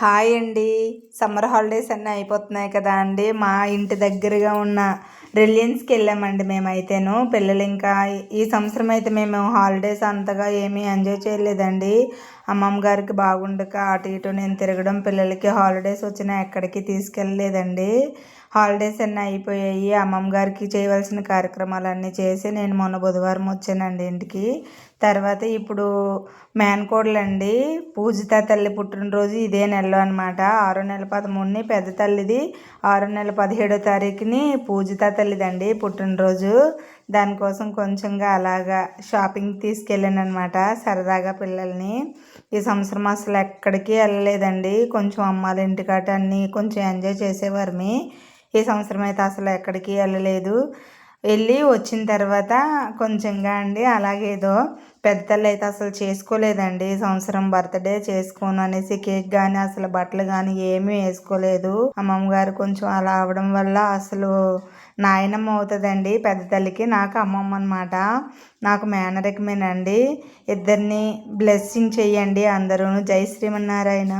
Hi అండి. Summer holidays అన్నీ అయిపోతున్నాయి కదా అండి. మా ఇంటి దగ్గరగా ఉన్న రిలయన్స్కి వెళ్ళామండి మేమైతేను. పిల్లలు ఇంకా ఈ సంవత్సరం అయితే మేము హాలిడేస్ అంతగా ఏమీ ఎంజాయ్ చేయలేదండి. అమ్మమ్మ గారికి బాగుండక అటు ఇటు నేను తిరగడం పిల్లలకి హాలిడేస్ వచ్చినా ఎక్కడికి తీసుకెళ్ళలేదండి. హాలిడేస్ అన్నీ అయిపోయాయి. అమ్మమ్మ గారికి చేయవలసిన కార్యక్రమాలన్నీ చేసి నేను మొన్న బుధవారం వచ్చానండి ఇంటికి. తర్వాత ఇప్పుడు మేనకోడలండి. పూజిత తల్లి పుట్టినరోజు ఇదే నెలలో అనమాట ఆరో నెల పదమూడుని పెద్ద తల్లిది ఆరో నెల పదిహేడో తారీఖుని పూజిత తల్లిదండి పుట్టినరోజు దానికోసం కొంచెంగా అలాగా షాపింగ్ తీసుకెళ్ళాను అనమాట సరదాగా పిల్లల్ని. ఈ సంవత్సరం అసలు ఎక్కడికి వెళ్ళలేదండి. కొంచెం అమ్మాల ఇంటికాట అన్నీ కొంచెం ఎంజాయ్ చేసేవారిని ఈ సంవత్సరం అయితే అసలు ఎక్కడికి వెళ్ళలేదు. వెళ్ళి వచ్చిన తర్వాత కొంచెంగా అండి అలాగేదో పెద్దలు అయితే అసలు చేసుకోలేదండి. సంవత్సరం బర్త్డే చేసుకోను అనేసి కేక్ కానీ అసలు బట్టలు కానీ ఏమీ వేసుకోలేదు. అమ్మమ్మ గారు కొంచెం అలా అవడం వల్ల అసలు నాయనమ్మ అవుతుందండి పెద్ద తల్లికి నాకు అమ్మమ్మ అనమాట నాకు మేనరికమేనండి. ఇద్దరిని బ్లెస్సింగ్ చెయ్యండి అందరూ జై శ్రీమన్నారాయణ.